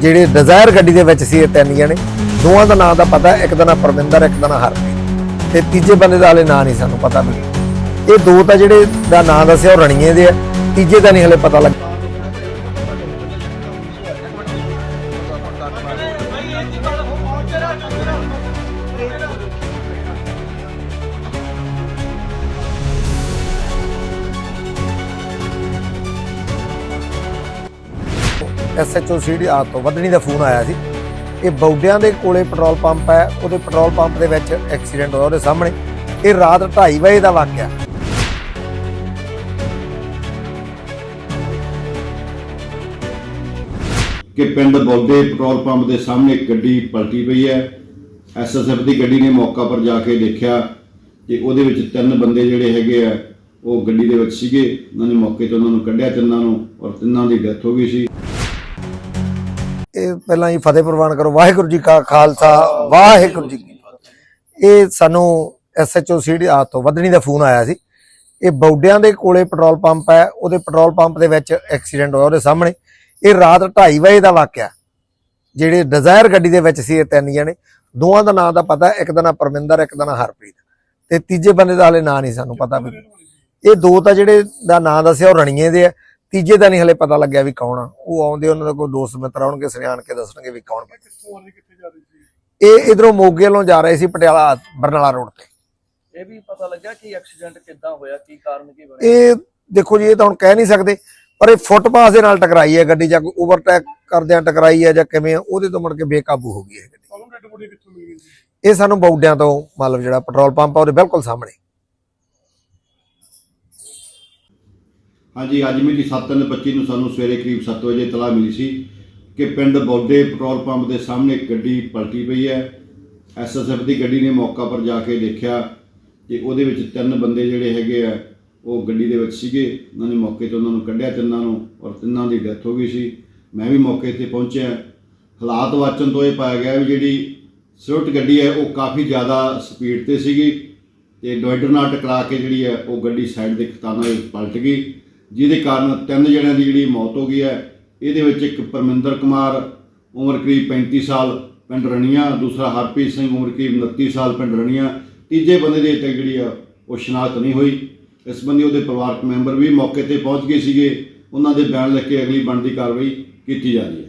ਜਿਹੜੇ ਡਿਜ਼ਾਇਰ ਗੱਡੀ ਦੇ ਵਿੱਚ ਸੀ ਇਹ ਤਿੰਨ ਜਣੇ, ਦੋਵਾਂ ਦਾ ਨਾਮ ਦਾ ਪਤਾ, ਇੱਕ ਦਾ ਨਾਮ ਪਰਮਿੰਦਰ, ਇੱਕ ਦਾ ਨਾਮ ਹਰਪ੍ਰੀਤ। ਤੇ ਤੀਜੇ ਬੰਦੇ ਦਾ ਹਲੇ ਨਾਂ ਨਹੀਂ ਸਾਨੂੰ ਪਤਾ ਵੀ। ਇਹ ਦੋ ਤਾਂ ਜਿਹੜੇ ਦਾ ਨਾਮ ਦੱਸਿਆ ਉਹ ਰਣੀਏ ਦੇ ਆ, ਤੀਜੇ ਦਾ ਨਹੀਂ ਹਲੇ ਪਤਾ ਲੱਗਾ ਐਸਐਚਓ ਸੀਡੀ ਆ ਤੋਂ ਵਧਣੀ ਦਾ ਫੋਨ ਆਇਆ ਸੀ। ਇਹ ਬੌਡਿਆਂ ਦੇ ਕੋਲੇ ਪੈਟਰੋਲ ਪੰਪ ਹੈ, ਉਹਦੇ ਪੈਟਰੋਲ ਪੰਪ ਦੇ ਵਿੱਚ ਐਕਸੀਡੈਂਟ ਹੋਇਆ ਉਹਦੇ ਸਾਹਮਣੇ। ਇਹ ਰਾਤ 2:30 ਵਜੇ ਦਾ ਵਾਕਿਆ। ਕਿ ਪਿੰਡ ਬੌਡੇ ਪੈਟਰੋਲ ਪੰਪ ਦੇ ਸਾਹਮਣੇ ਗੱਡੀ ਪਲਟੀ ਪਈ ਹੈ। ਐਸਐਸਐਫ ਦੀ ਗੱਡੀ ਨੇ ਮੌਕਾ ਪਰ ਜਾ ਕੇ ਦੇਖਿਆ ਕਿ ਉਹਦੇ ਵਿੱਚ ਤਿੰਨ ਬੰਦੇ ਜਿਹੜੇ ਹੈਗੇ ਆ, ਉਹ ਗੱਡੀ ਦੇ ਵਿੱਚ ਸੀਗੇ। ਉਹਨਾਂ ਨੇ ਮੌਕੇ ਤੋਂ ਉਹਨਾਂ ਨੂੰ ਕੱਢਿਆ ਤਿੰਨਾਂ ਨੂੰ ਔਰ ਤਿੰਨਾਂ ਦੀ ਡੈਥ ਹੋ ਗਈ ਸੀ। ਇਹ ਪਹਿਲਾਂ ਹੀ ਫਤਿਹ ਪ੍ਰਵਾਨ ਕਰੋ, ਵਾਹਿਗੁਰੂ ਜੀ ਕਾ ਖਾਲਸਾ, ਵਾਹਿਗੁਰੂ ਜੀ ਕੀ ਫਤਿਹ। ਇਹ ਸਾਨੂੰ ਐਸਐਚਓ ਸੀਡੀ ਆ ਤੋਂ ਵਧਣੀ ਦਾ ਫੋਨ ਆਇਆ ਸੀ। ਇਹ ਬੌਡਿਆਂ ਦੇ ਕੋਲੇ ਪੈਟਰੋਲ ਪੰਪ ਹੈ, ਉਹਦੇ ਪੈਟਰੋਲ ਪੰਪ ਦੇ ਵਿੱਚ ਐਕਸੀਡੈਂਟ ਹੋਇਆ ਉਹਦੇ ਸਾਹਮਣੇ। ਇਹ ਰਾਤ 2:30 ਵਜੇ ਦਾ ਵਾਕਿਆ ਜਿਹੜੇ ਡਿਜ਼ਾਇਰ ਗੱਡੀ ਦੇ ਵਿੱਚ ਸੀ ਇਹ ਤਿੰਨ ਜਣੇ, ਦੋਵਾਂ ਦਾ ਨਾਂ ਦਾ ਪਤਾ ਇੱਕ ਦਾ ਨਾਂ ਪਰਮਿੰਦਰ, ਇੱਕ ਦਾ ਨਾਮ ਹਰਪ੍ਰੀਤ। ਤੇ ਤੀਜੇ ਬੰਦੇ ਦਾ ਹਲੇ ਨਾਂ ਨਹੀਂ ਸਾਨੂੰ ਪਤਾ ਵੀ। ਇਹ ਦੋ ਤਾਂ ਜਿਹੜੇ ਦਾ ਨਾਮ ਦੱਸਿਆ ਉਹ ਰਣੀਏ ਦੇ ਆ। ਤੀਜੇ ਦਾ ਨਹੀਂ ਹਲੇ ਪਤਾ ਲੱਗਿਆ ਵੀ ਕੌਣ ਆ। ਉਹ ਆਉਂਦੇ ਉਹਨਾਂ ਦਾ ਕੋਈ ਦੋਸਤ ਮਿੱਤਰ ਆਉਣਗੇ ਸਿਆਣ ਕੇ ਦੱਸਣਗੇ ਵੀ ਕੌਣ ਕਿੱਥੋਂ ਆ ਰਹੀ ਕਿੱਥੇ ਜਾ ਰਹੀ ਸੀ? ਇਹ ਇਧਰੋਂ ਮੋਗੇ ਵੱਲੋਂ ਜਾ ਰਹੇ ਸੀ ਪਟਿਆਲਾ ਬਰਨਾਲਾ ਰੋਡ ਤੇ। ਇਹ ਵੀ ਪਤਾ ਲੱਗਾ ਕਿ ਐਕਸੀਡੈਂਟ ਕਿੱਦਾਂ ਹੋਇਆ ਕੀ ਕਾਰਨ ਕੀ ਬਣਿਆ? ਇਹ ਦੇਖੋ ਜੀ ਇਹ ਤਾਂ ਹੁਣ ਕਹਿ ਨਹੀਂ ਸਕਦੇ ਪਰ ਇਹ ਫੁੱਟਪਾਥ ਦੇ ਨਾਲ ਟਕਰਾਈ ਹੈ ਗੱਡੀ ਜਾਂ ਕੋਈ ਓਵਰਟੇਕ ਕਰਦਿਆਂ ਟਕਰਾਈ ਹੈ ਜਾਂ ਕਿਵੇਂ ਉਹਦੇ ਤੋਂ ਮੁੜ ਕੇ ਬੇਕਾਬੂ ਹੋ ਗਈ ਹੈ ਗੱਡੀ। ਤੁਹਾਨੂੰ ਡੈਡ ਬੋਡੀ ਕਿੱਥੋਂ ਮਿਲ ਗਈ ਜੀ? ਇਹ ਸਾਨੂੰ ਬੌਡਿਆਂ ਤੋਂ ਮਤਲਬ ਜਿਹੜਾ ਪੈਟਰੋਲ ਪੰਪ ਆ ਉਹਦੇ ਬਿਲਕੁਲ ਸਾਹਮਣੇ। ਹਾਂਜੀ, ਅੱਜ ਮਿਤੀ 7:25 ਨੂੰ ਸਾਨੂੰ ਸਵੇਰੇ ਕਰੀਬ 7 ਵਜੇ ਇਤਲਾਹ ਮਿਲੀ ਸੀ ਕਿ ਪਿੰਡ ਬੌਡੇ ਪੈਟਰੋਲ ਪੰਪ ਦੇ ਸਾਹਮਣੇ ਗੱਡੀ ਪਲਟੀ ਪਈ ਹੈ। ਐਸਐਸਐਫ ਦੀ ਗੱਡੀ ਨੇ ਮੌਕਾ ਪਰ ਜਾ ਕੇ ਦੇਖਿਆ ਕਿ ਉਹਦੇ ਵਿੱਚ ਤਿੰਨ ਬੰਦੇ ਜਿਹੜੇ ਹੈਗੇ ਆ, ਉਹ ਗੱਡੀ ਦੇ ਵਿੱਚ ਸੀਗੇ। ਉਹਨਾਂ ਨੇ ਮੌਕੇ 'ਤੇ ਉਹਨਾਂ ਨੂੰ ਕੱਢਿਆ ਤਿੰਨਾਂ ਨੂੰ ਔਰ ਤਿੰਨਾਂ ਦੀ ਡੈਥ ਹੋ ਗਈ ਸੀ। ਮੈਂ ਵੀ ਮੌਕੇ ਤੇ ਪਹੁੰਚਿਆ। ਹਾਲਾਤ ਵਾਚਨ ਤੋਂ ਇਹ ਪਾਇਆ ਗਿਆ ਵੀ ਜਿਹੜੀ ਸਵਿਫਟ ਗੱਡੀ ਹੈ, ਉਹ ਕਾਫੀ ਜ਼ਿਆਦਾ ਸਪੀਡ ਤੇ ਸੀਗੀ ਤੇ ਡਿਵਾਈਡਰ ਨਾਲ ਟਕਰਾ ਕੇ ਜਿਹੜੀ ਹੈ, ਉਹ ਗੱਡੀ ਸਾਈਡ ਦੇ ਖਤਾਨਾ ਵਿੱਚ ਪਲਟ ਗਈ। ਜਿਹਦੇ ਕਾਰਨ ਤਿੰਨ ਜਣਿਆਂ ਦੀ ਜਿਹੜੀ ਮੌਤ ਹੋ ਗਈ ਹੈ। ਇਹਦੇ ਵਿੱਚ ਇੱਕ ਪਰਮਿੰਦਰ ਕੁਮਾਰ, ਉਮਰ ਕਰੀਬ 35 ਸਾਲ, ਪਿੰਡ ਰਣੀਆਂ। ਦੂਸਰਾ ਹਰਪ੍ਰੀਤ ਸਿੰਘ, ਉਮਰ ਕਰੀਬ 29 ਸਾਲ, ਪਿੰਡ ਰਣੀਆਂ। ਤੀਜੇ ਬੰਦੇ ਦੀ ਅਜੇ ਤੱਕ ਜਿਹੜੀ ਆ, ਉਹ ਸ਼ਨਾਖਤ ਨਹੀਂ ਹੋਈ। ਇਸ ਬੰਦੇ ਉਹਦੇ ਪਰਿਵਾਰਕ ਮੈਂਬਰ ਵੀ ਮੌਕੇ ਤੇ ਪਹੁੰਚ ਗਏ ਸੀਗੇ। ਉਹਨਾਂ ਦੇ ਬਿਆਨ ਲੈ ਕੇ ਅਗਲੀ ਬਣਦੀ ਕਾਰਵਾਈ ਕੀਤੀ ਜਾ ਰਹੀ ਹੈ।